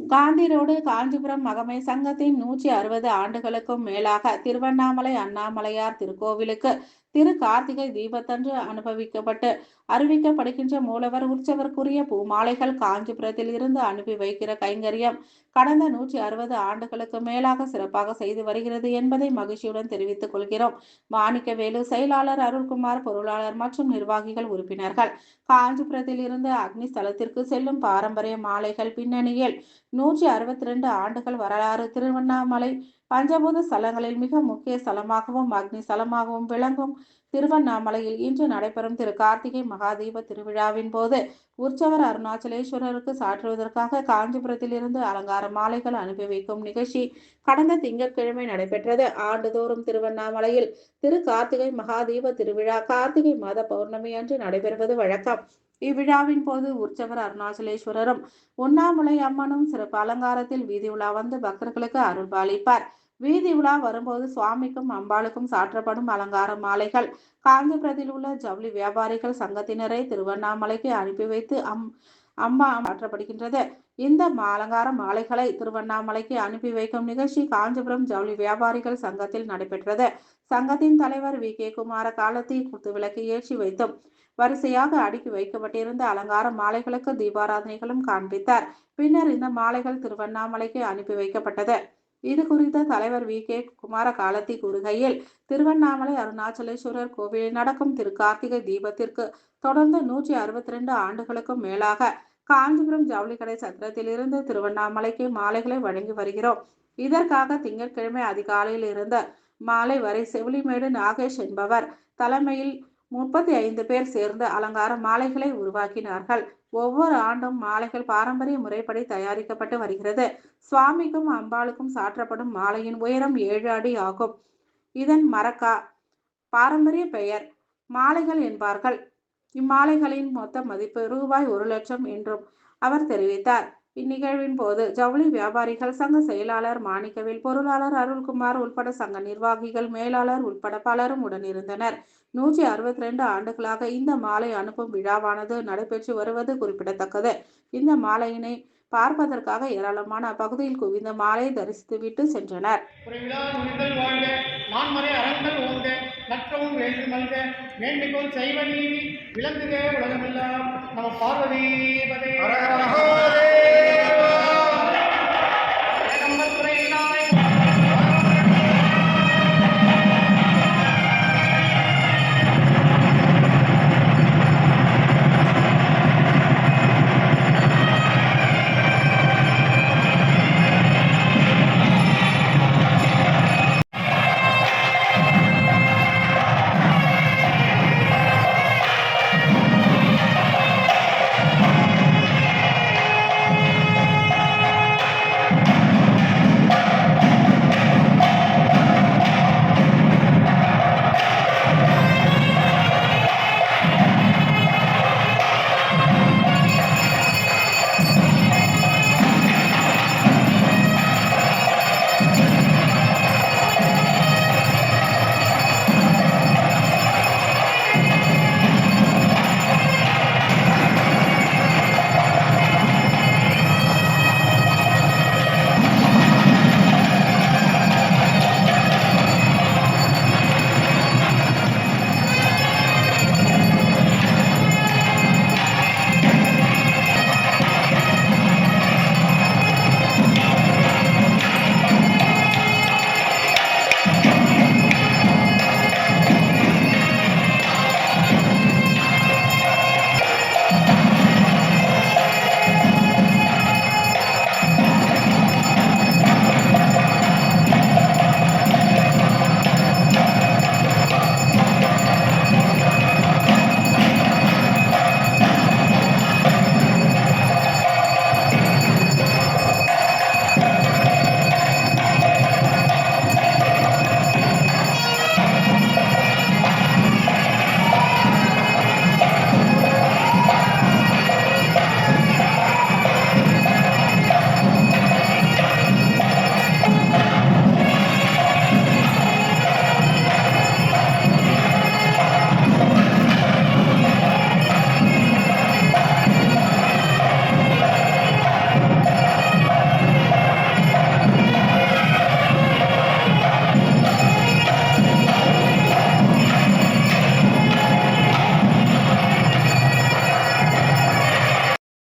Gandhi road Kanchipuram மகமை சங்கத்தின் நூற்றி அறுபது ஆண்டுகளுக்கும் மேலாக திருவண்ணாமலை அண்ணாமலையார் திருக்கோவிலுக்கு திரு கார்த்திகை தீபத்தன்று அனுபவிக்கப்பட்டு அறிவிக்கப்படுகின்ற மூலவர் உற்சவருக்குரிய பூமாலைகள் காஞ்சிபுரத்தில் இருந்து அனுப்பி வைக்கிற கைங்கரியம் கடந்த நூற்றி அறுபது ஆண்டுகளுக்கு மேலாக சிறப்பாக செய்து வருகிறது என்பதை மகிழ்ச்சியுடன் தெரிவித்துக் கொள்கிறோம். மாணிக்கவேலு செயலாளர் அருள்குமார் பொருளாளர் மற்றும் நிர்வாகிகள் உறுப்பினர்கள். காஞ்சிபுரத்தில் இருந்து அக்னி ஸ்தலத்திற்கு செல்லும் பாரம்பரிய மாலைகள் பின்னணியில் நூற்றி அறுபத்தி ரெண்டு ஆண்டுகள் வரலாறு. திருவண்ணாமலை பஞ்சபூத ஸ்தலங்களில் மிக முக்கிய ஸ்தலமாகவும் அக்னி ஸ்தலமாகவும் விளங்கும் திருவண்ணாமலையில் இன்று நடைபெறும் திரு கார்த்திகை மகாதீப திருவிழாவின் போது உற்சவர் அருணாச்சலேஸ்வரருக்கு சாற்றுவதற்காக காஞ்சிபுரத்தில் இருந்து அலங்கார மாலைகள் அனுப்பி வைக்கும் நிகழ்ச்சி கடந்த திங்கட்கிழமை நடைபெற்றது. ஆண்டுதோறும் திருவண்ணாமலையில் திரு கார்த்திகை மகாதீப திருவிழா கார்த்திகை மாத பௌர்ணமி அன்று நடைபெறுவது வழக்கம். இவ்விழாவின் போது உற்சவர் அருணாச்சலேஸ்வரரும் உண்ணாமுலை அம்மனும் சிறப்பு அலங்காரத்தில் வீதி உலா வந்து பக்தர்களுக்கு அருள்பாலிப்பார் வீதி உலா வரும்போது சுவாமிக்கும் அம்பாளுக்கும் சாற்றப்படும் அலங்கார மாலைகள். காஞ்சிபுரத்தில் உள்ள ஜவுளி வியாபாரிகள் சங்கத்தினரை திருவண்ணாமலைக்கு அனுப்பி வைத்து அம் அம்மா மாற்றப்படுகின்றது இந்த அலங்கார மாலைகளை திருவண்ணாமலைக்கு அனுப்பி வைக்கும் நிகழ்ச்சி காஞ்சிபுரம் ஜவுளி வியாபாரிகள் சங்கத்தில் நடைபெற்றது. சங்கத்தின் தலைவர் வி. கே. குமார காலத்தி குத்துவிளக்கு ஏற்றி வைத்தும் வரிசையாக அடுக்கி வைக்கப்பட்டிருந்த அலங்கார மாலைகளுக்கு தீபாராதனைகளும் காண்பித்தார். பின்னர் இந்த மாலைகள் திருவண்ணாமலைக்கு அனுப்பி வைக்கப்பட்டது. இது குறித்த தலைவர் வி. கே. குமார காலத்தி கூறுகையில் திருவண்ணாமலை அருணாச்சலேஸ்வரர் கோவிலில் நடக்கும் திரு கார்த்திகை தீபத்திற்கு தொடர்ந்து நூற்றி அறுபத்தி ரெண்டு ஆண்டுகளுக்கும் மேலாக காஞ்சிபுரம் ஜவுளிக்கடை சத்திரத்திலிருந்து திருவண்ணாமலைக்கு மாலைகளை வழங்கி வருகிறோம். இதற்காக திங்கட்கிழமை அதிகாலையில் இருந்து மாலை வரை செவிலிமேடு நாகேஷ் என்பவர் தலைமையில் முப்பத்தி ஐந்து பேர் சேர்ந்து அலங்கார மாலைகளை உருவாக்கினார்கள். ஒவ்வொரு ஆண்டும் மாலைகள் பாரம்பரிய முறைப்படி தயாரிக்கப்பட்டு வருகிறது. சுவாமிக்கும் அம்பாளுக்கும் சாற்றப்படும் மாலையின் உயரம் ஏழு அடி ஆகும். இதன் மரக்கா பாரம்பரிய பெயர் மாலைகள் என்பார்கள். இம்மாலைகளின் மொத்த மதிப்பு ரூபாய் ஒரு லட்சம் என்றும் அவர் தெரிவித்தார். இந்நிகழ்வின் போது ஜவுளி வியாபாரிகள் சங்க செயலாளர் மாணிக்கவேல் பொருளாளர் அருள்குமார் உள்பட சங்க நிர்வாகிகள் மேலாளர் உட்பட பலரும் உடனிருந்தனர். நூற்றி அறுபத்தி ரெண்டு ஆண்டுகளாக இந்த மாலை அனுப்பும் விழாவானது நடைபெற்று வருவது குறிப்பிடத்தக்கது. இந்த மாலையினை பார்ப்பதற்காக ஏராளமான அப்பகுதியில் குவிந்த மாலையை தரிசித்துவிட்டு சென்றனர். வேண்டு நுழைதல் வாழ்க நான்மறை மல்க செய்வ நீதி விளங்குக உலகமெல்லாம். நம்ம பார்வதி பதே.